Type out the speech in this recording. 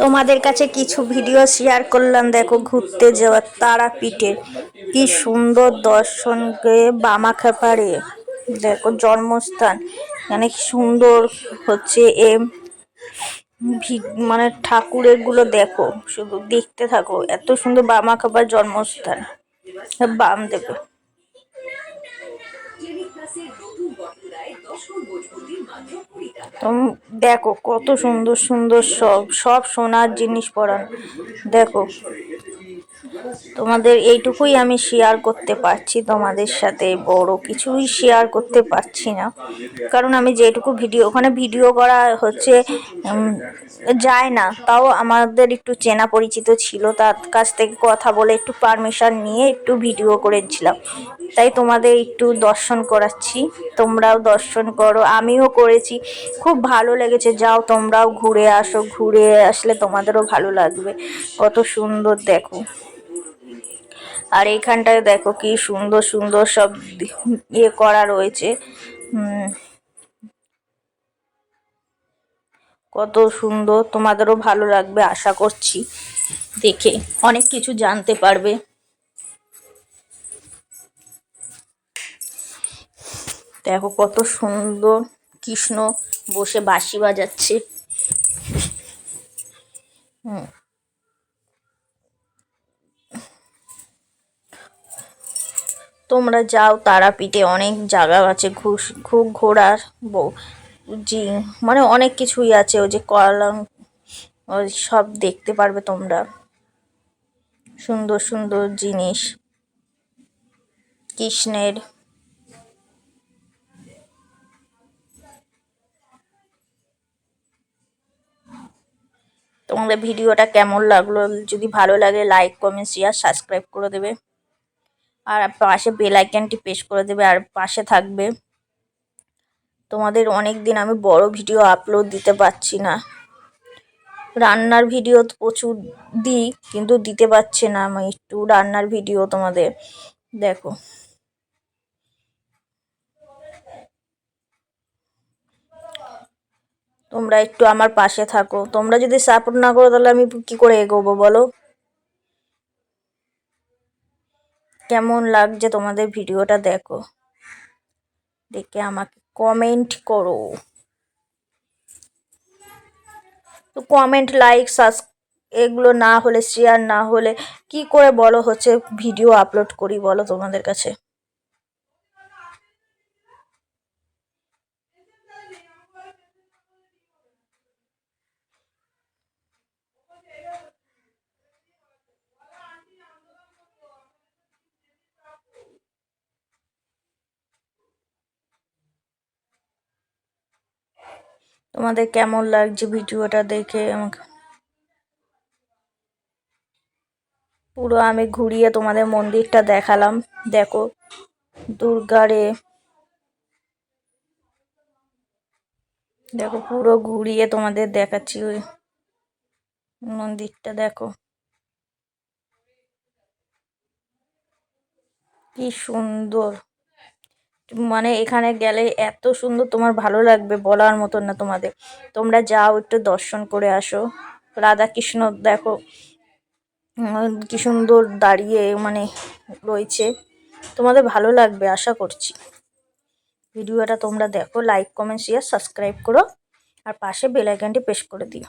তোমাদের কাছে কিছু ভিডিও শেয়ার করলাম, দেখো ঘুরতে যাওয়ার তারাপীঠে কি সুন্দর দর্শনকে বামাখ্যাপাড়ে, দেখো জন্মস্থান। মানে সুন্দর হচ্ছে এ মানে ঠাকুরেরগুলো দেখো, শুধু দেখতে থাকো, এত সুন্দর বামাখ্যাপার জন্মস্থান। বাম দেবে দেখো কত সুন্দর সুন্দর সব সব সোনার জিনিস পরা দেখো তোমাদের এইটুকুই আমি শেয়ার করতে পারছি তোমাদের সাথে, বড় কিছুই শেয়ার করতে পারছি না। কারণ আমি যেটুকু ভিডিও ওখানে ভিডিও করা হচ্ছে যায় না। তাও আমাদের একটু চেনা পরিচিত ছিল, তার কাছ থেকে কথা বলে একটু পারমিশন নিয়ে একটু ভিডিও করেছিলাম। তাই তোমাদের একটু দর্শন করাচ্ছি, তোমরাও দর্শন করো, আমিও করেছি। খুব ভালো লেগেছে, যাও তোমরাও ঘুরে আসো, ঘুরে আসলে তোমাদেরও ভালো লাগবে। কত সুন্দর দেখো। আর এইখানটায় দেখো কি সুন্দর সুন্দর সব ইয়ে করা রয়েছে। কত সুন্দর, তোমাদেরও ভালো লাগবে, আশা করছি। দেখে অনেক কিছু জানতে পারবে। দেখো কত সুন্দর কৃষ্ণ বসে বাঁশি বাজাচ্ছে। হুম। তোমরা যাও, তারাপীঠে অনেক জায়গা আছে, ঘুষ ঘোরার জি মানে অনেক কিছুই আছে, ওই যে কলাম সব দেখতে পারবে তোমরা। সুন্দর সুন্দর জিনিস। কৃষ্ণের তোমাদের ভিডিওটা কেমন লাগল? যদি ভালো লাগে লাইক কমেন্ট শেয়ার সাবস্ক্রাইব করে দেবে। আর পাশে বেল আইকনটি প্রেস করে দেবে আর পাশে থাকবে, তোমাদের অনেক দিন আমি বড় ভিডিও আপলোড দিতে পারছি না। রান্নার ভিডিও তো প্রচুর দিই, কিন্তু দিতে পারছি না আমি, একটু রান্নার ভিডিও তোমাদের দেখো। তোমরা একটু আমার পাশে থাকো, তোমরা যদি সাপোর্ট না করো তাহলে আমি কি করে এগোবো বলো? কেমন লাগছে তোমাদের ভিডিওটা দেখো। দেখে আমাকে কমেন্ট করো। তো কমেন্ট লাইক সাবস এগুলো না হলে শেয়ার না হলে কি করে বলো হচ্ছে ভিডিও আপলোড করি বলো তোমাদের কাছে। তোমাদের কেমন লাগছে ভিডিওটা দেখে আমাকে? পুরো আমি ঘুরিয়ে তোমাদের মন্দিরটা দেখালাম। দেখো, দুর্গারে। দেখো, পুরো ঘুরিয়ে তোমাদের দেখাচ্ছি ওই মন্দিরটা, দেখো। কি সুন্দর। মানে এখানে গেলে এত সুন্দর তোমার ভালো লাগবে বলার মতন না তোমাদের। তোমরা যাও, একটু দর্শন করে আসো। রাধা কৃষ্ণ দেখো কি সুন্দর দাঁড়িয়ে মানে রয়েছে। তোমাদের ভালো লাগবে, আশা করছি। ভিডিওটা তোমরা দেখো লাইক কমেন্ট শেয়ার সাবস্ক্রাইব করো। আর পাশে বেল আইকনটি প্রেস করে দিও।